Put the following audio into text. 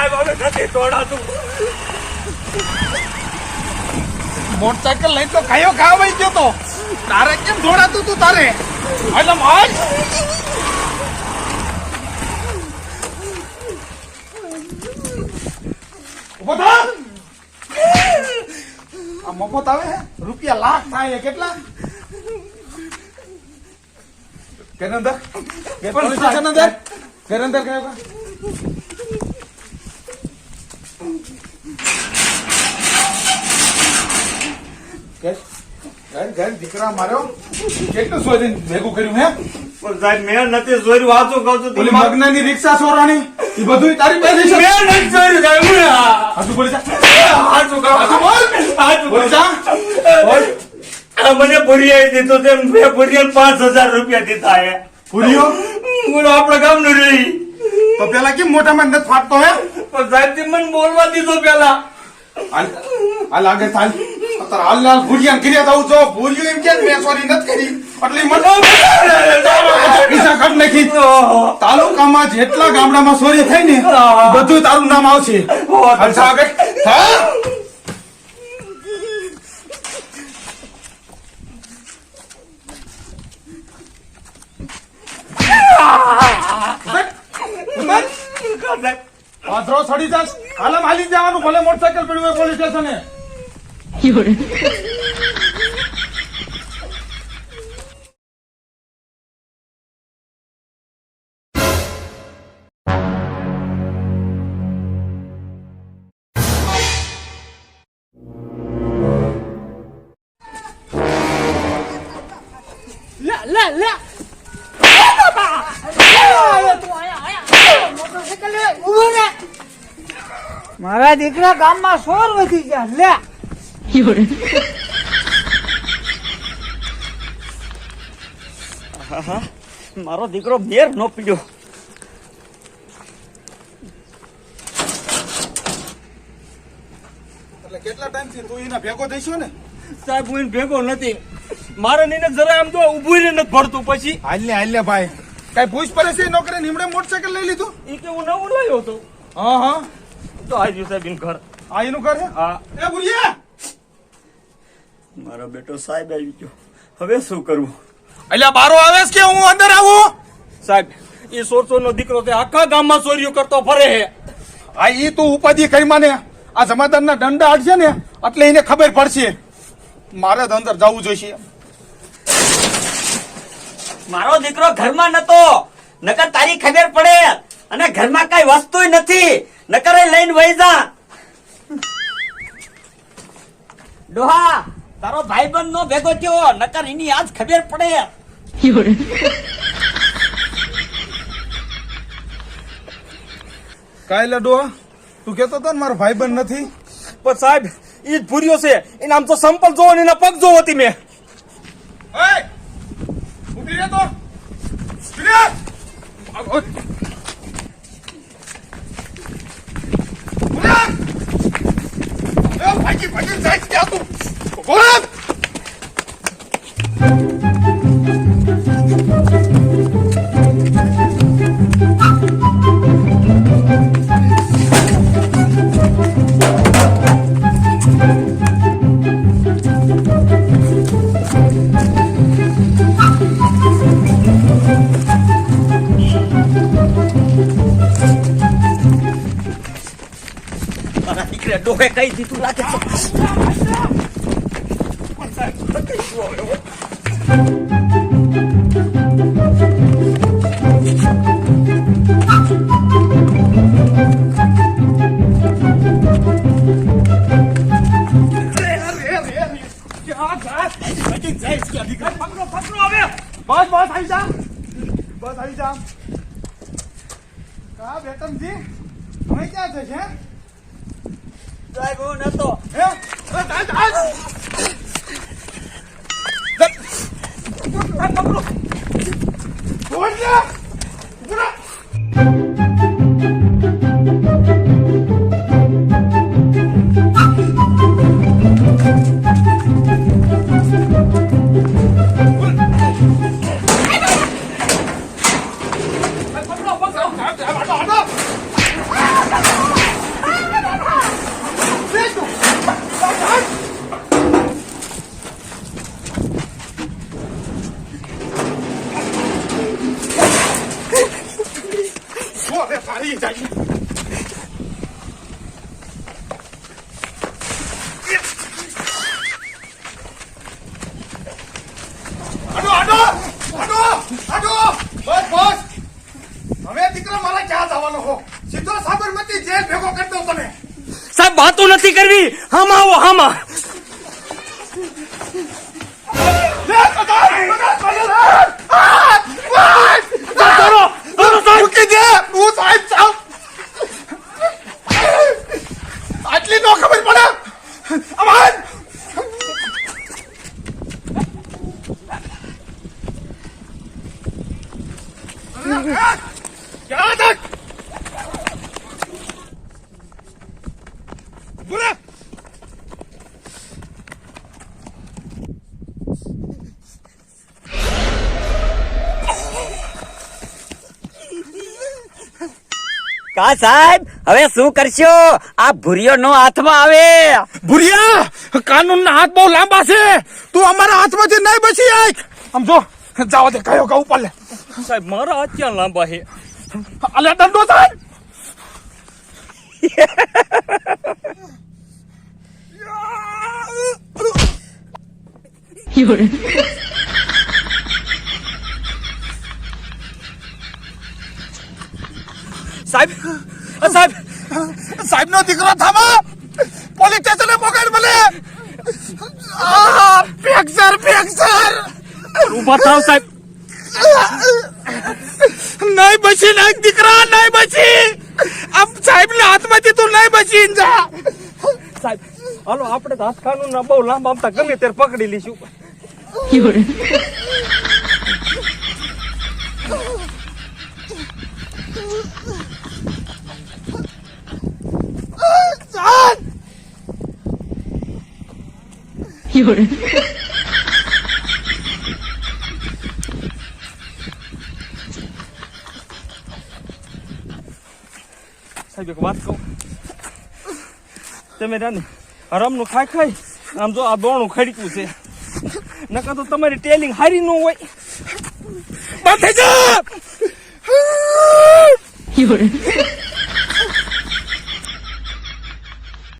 સાહેબ હવે નથી દોડાતું. મોટરસાયકલ લઈને તો કયો ખાવાઈ ગયો તો? તારે કેમ દોડાતું તું તારે? એટલે માર આ મફત આવે રૂપિયા લાખ થાય કેટલા? કેન અંદર. પોલીસ સ્ટેશન અંદર. કેન કયો ઘર દીકરા માર્યો. કેટલું શોધીને ભેગું કર્યું હે? પણ સાહેબ મેં નથી જોયું વાંચું કહું છું? ઓલી મગનાની રિક્ષા ચોરાણી એ બધું તારી પાસે છે. મેં નથી જોયું સાહેબ આ- હાચું બોલી જા હાચું કહું. હાચું બોલ. કહું. જા બોલ. આ મને ભુરિયાએ દીધું તેમ મેં ભુરિયાને પાંચ હજાર રૂપિયા દીધા હે ભૂલ્યો હું આપણે ગામનું રહી. તો પેલા કેમ મોઢામાં નથી ફાટતો હે? પણ સાહેબ મને બોલવા દીધો પેલા. આ લાગે આગળ ચાલ અત્યારે હાલ હાલ ભૂલિયાને કર્યા દઉં છો ભૂલ્યો એમ કે મેં સોરી નથી કરી. એટલે મને પૈસા કાઢ નાખી. તાલુકામાં જેટલા ગામડામાં સોરી થાય ને બધું તારું નામ આવશે. સડી જાસ હાલમ હાલી જવાનું ભલે મોટરસાયકલ પડ્યું હોય પોલીસ સ્ટેશને. 有人， મારા દીકરા ગામમાં સોર વધી ગયા લે 有人，મારો દીકરો બેર નો પીડ્યો. એટલે કેટલા ટાઈમથી તું એના ભેગો થઈશો ને? સાહેબ હું એને ભેગો નથી. મારે નીને જરા આમ તો ઉભું નથી ભરતું. પછી હાલ્યા હાલ્યા ભાઈ. કઈ પૂછ પડે છે નોકરી નીમડે મોટરસાયકલ લઈ લીધું? એ કે હું નવું લાવ્યો હતો હા હા. તો આવ્યું સાહેબ એનું ઘર. આ એનું ઘર છે? હા. એ ભૂરિયા! મારો બેટો સાહેબ આવી ગયો. હવે શું કરવું? એટલે બારો આવે છે કે હું અંદર આવું? સાહેબ એ સોરસો નો દીકરો તે આખા ગામમાં ચોરીઓ કરતો ફરે હે આ એ તું ઉપાધિ કરી માને? આ જમાદારના દંડા અડશે ને એટલે એને ખબર પડશે. મારે તો અંદર જવું જોઈશે. મારો દીકરો ઘરમાં નતો. નકર તારી ખબર પડે. અને ઘરમાં કઈ વસ્તુ નથી. નકર એ લઈને વહી જા. ડોહા તારો ભાઈબંધ નો ભેગો થયો નકર એની આજ ખબર પડે. કાય કાંઈ લડો તું કેતો તો ને મારો ભાઈબંધ નથી. પણ સાહેબ ઈ જ ભૂર્યો છે. એને આમ તો સંપલ જોવો ને એના પગ જોવો હતી મેં. એય! ઊભી રહે તો ઊભી રહે! ભાગો. ઊભી રહે! એ ભાગી ભાગી જાય છે ત્યાં તું ઊભો રહે! તારા દીકરે ડોહે કઈ દીધું બસ બસ આવી જા બસ આવી જા કા બેટમજી હવે ક્યાં છે હું નતો હે 站不住。સાબરમતી જેલ ભેગો કરી તમે. સાહેબ વાતો નથી કરવી. હામાં આવો હામાં લે કદાચ કદાચ કદાચ આ બસ કરો કરો સાહેબ મૂકી દે હું સાહેબ ચાલ આટલી નો ખબર પડે અમાર ક્યાં તક બોલે કા સાહેબ? હવે શું કરશો? આ ભૂરિયો નો હાથમાં આવે. ભુરિયા કાનૂન ના હાથ બહુ લાંબા છે. તું અમારા હાથમાંથી નહીં બચી આય આમ જો જાવા દે કયો કહું પાલે સાહેબ મારા હાથ ક્યાં લાંબા છે? અલે દંડો થાય. 有 સાહેબ સાહેબ. સાહેબ નો દીકરો થામો. પોલીસ સ્ટેશને મોકલ મને. આ, ફ્રેક્ચર ફ્રેક્ચર ઊભા થાવ સાહેબ. નહીં બચી નહીં દીકરા નહીં બચી. આમ સાહેબ ના હાથમાંથી તું નહીં બચી જા. સાહેબ હાલો આપણે તો હાથ ના બહુ લાંબા આમતા ગમે ત્યારે પકડી લઈશું 有人，ચાલ 有人。સાહેબ વાત કહું. તમે રાને હરામનું ખાઈ ખાઈ આમ જો આ દોણું ખડક્યું છે. નકા તો તમારી ટેલિંગ હારી ન હોય.